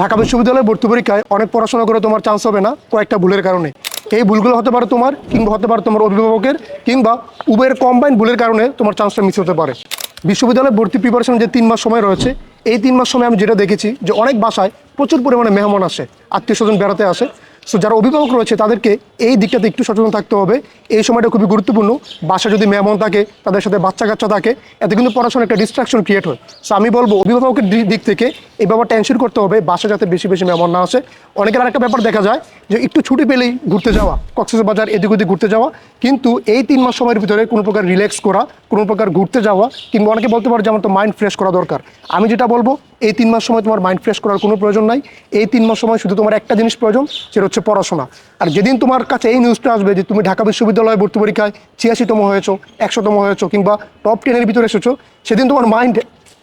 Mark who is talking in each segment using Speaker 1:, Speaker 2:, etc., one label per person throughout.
Speaker 1: ঢাকা বিশ্ববিদ্যালয়ের ভর্তি পরীক্ষায় অনেক পড়াশোনা করে তোমার চান্স হবে না, কয়েকটা ভুলের কারণে। এই ভুলগুলো হতে পারে তোমার, কিংবা হতে পারে তোমার অভিভাবকের, কিংবা উবের কম্বাইন ভুলের কারণে তোমার চান্সটা মিস হতে পারে। বিশ্ববিদ্যালয়ে ভর্তি প্রিপারেশন যে তিন মাস সময় রয়েছে, এই তিন মাস সময় আমি যেটা দেখেছি যে অনেক বাসায় প্রচুর পরিমাণে মেহমান আসে, আত্মীয় স্বজন বেড়াতে আসে। সো যারা অভিভাবক রয়েছে, তাদেরকে এই দিকটাতে একটু সচেতন থাকতে হবে। এই সময়টা খুবই গুরুত্বপূর্ণ। বাসায় যদি মেহমান থাকে, তাদের সাথে বাচ্চা কাচ্চা থাকে, এতে কিন্তু পড়াশোনার একটা ডিস্ট্রাকশন ক্রিয়েট হয়। সো আমি বলব, অভিভাবকের দিক থেকে এই ব্যাপারটা এনশিওর করতে হবে, বাসা যাতে বেশি বেশি মেহমান না আসে। অনেকের আরেকটা ব্যাপার দেখা যায় যে একটু ছুটি পেলেই ঘুরতে যাওয়া কক্সবাজার বাজার এদিক ওদিক ঘুরতে যাওয়া, কিন্তু এই তিন মাস সময়ের ভিতরে কোনো প্রকার রিল্যাক্স করা, কোনো প্রকার ঘুরতে যাওয়া, কিংবা অনেকে বলতে পারে যে আমার তো মাইন্ড ফ্রেশ করা দরকার। আমি যেটা বলব, এই তিন মাস সময় তোমার মাইন্ড ফ্রেশ করার কোনো প্রয়োজন নাই। এই তিন মাস সময় শুধু তোমার একটা জিনিস প্রয়োজন, সেটা হচ্ছে পড়াশোনা। আর যেদিন তোমার কাছে এই নিউজটা আসবে যে তুমি ঢাকা বিশ্ববিদ্যালয়ে ভর্তি পরীক্ষায় ছিয়াশিতম হয়েছো, একশোতম হয়েছো, কিংবা টপ টেনের ভিতরে এসেছ, সেদিন তোমার মাইন্ড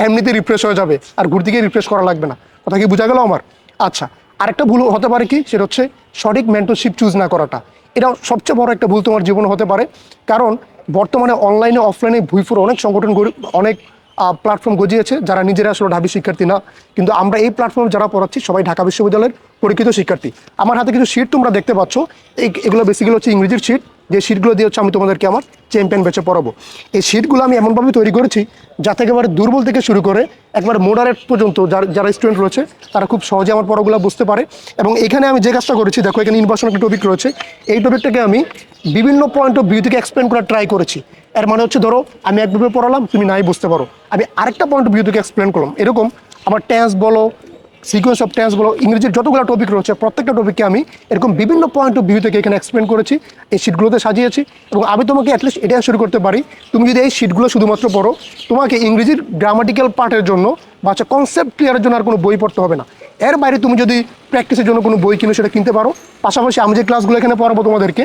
Speaker 1: এমনিতে রিফ্রেশ হয়ে যাবে, আর ঘুরতে গিয়ে রিফ্রেশ করা লাগবে না। কথা কি বোঝা গেল আমার? আচ্ছা আরেকটা ভুল হতে পারে কি? সেটা হচ্ছে সঠিক মেন্টরশিপ চুজ না করাটা। এটা সবচেয়ে বড় একটা ভুল তোমার জীবনে হতে পারে। কারণ বর্তমানে অনলাইনে অফলাইনে ভুইফুর অনেক সংগঠন অনেক প্ল্যাটফর্ম গজিয়েছে, যারা নিজেরা আসলে ঢাবি শিক্ষার্থী না। কিন্তু আমরা এই প্ল্যাটফর্মে যারা পড়াচ্ছি, সবাই ঢাকা বিশ্ববিদ্যালয়ের পরীক্ষিত শিক্ষার্থী। আমার হাতে কিছু শিট তোমরা দেখতে পাচ্ছ। এগুলো বেসিক্যালি হচ্ছে ইংরেজির শিট যে শিটগুলো দিয়ে হচ্ছে আমি তোমাদেরকে আমার চ্যাম্পিয়ন বেচে পড়াবো। এই শিটগুলো আমি এমনভাবে তৈরি করেছি যাতে একেবারে দুর্বল থেকে শুরু করে একবার মোডারেট পর্যন্ত যারা যারা স্টুডেন্ট রয়েছে, তারা খুব সহজে আমার পড়াগুলো বুঝতে পারে। এবং এখানে আমি যে কাজটা করেছি, দেখো এখানে ইনভার্সন একটা টপিক রয়েছে। এই টপিকটাকে আমি বিভিন্ন পয়েন্ট অফ ভিউ থেকে এক্সপ্লেন করার ট্রাই করেছি। এর মানে হচ্ছে, ধরো, আমি একভাবে পড়ালাম, তুমি নাই বুঝতে পারো। আমি আরেকটা পয়েন্ট অফ ভিউ থেকে এক্সপ্লেন করলাম। এরকম আমার টেন্স বলো সিকোয়েন্স অফ টেন্স বলো ইংরেজির যতগুলো টপিক রয়েছে, প্রত্যেকটা টপিককে আমি এরকম বিভিন্ন পয়েন্ট অফ ভিউ থেকে এখানে এক্সপ্লেন করেছি, এই শিটগুলোতে সাজিয়েছি এবং আমি তোমাকে অ্যাটলিস্ট এটা শুরু করতে পারি, তুমি যদি এই শিটগুলো শুধুমাত্র পড়ো, তোমাকে ইংরেজির গ্রামাটিক্যাল পার্টের জন্য বা কনসেপ্ট ক্লিয়ারের জন্য আর কোনো বই পড়তে হবে না। এর বাইরে তুমি যদি প্র্যাকটিসের জন্য কোনো বই কিনে সেটা কিনতে পারো, পাশাপাশি আমি যে ক্লাসগুলো এখানে পড়াবো তোমাদেরকে,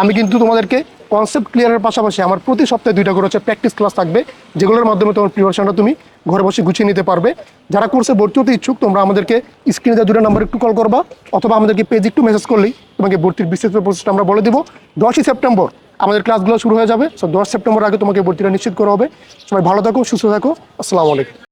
Speaker 1: আমি কিন্তু তোমাদেরকে কনসেপ্ট ক্লিয়ারের পাশাপাশি আমার প্রতি সপ্তাহে দুইটা করে হচ্ছে প্র্যাকটিস ক্লাস থাকবে, যেগুলোর মাধ্যমে তোমার প্রিপারেশনটা তুমি ঘরে বসে গুছিয়ে নিতে পারবে। যারা কোর্সে ভর্তি হতে ইচ্ছুক, তোমরা আমাদেরকে স্ক্রিনে দুটো নাম্বার একটু কল করবা, অথবা আমাদেরকে পেজ একটু মেসেজ করলেই তোমাকে ভর্তির বিস্তারিত প্রসেসটা আমরা বলে দেবো। দশই সেপ্টেম্বর, আমাদের ক্লাসগুলো শুরু হয়ে যাবে। সো দশ সেপ্টেম্বর আগে তোমাকে ভর্তিটা নিশ্চিত করা হবে। সবাই ভালো থাকো, সুস্থ থাকো। আসসালামু আলাইকুম।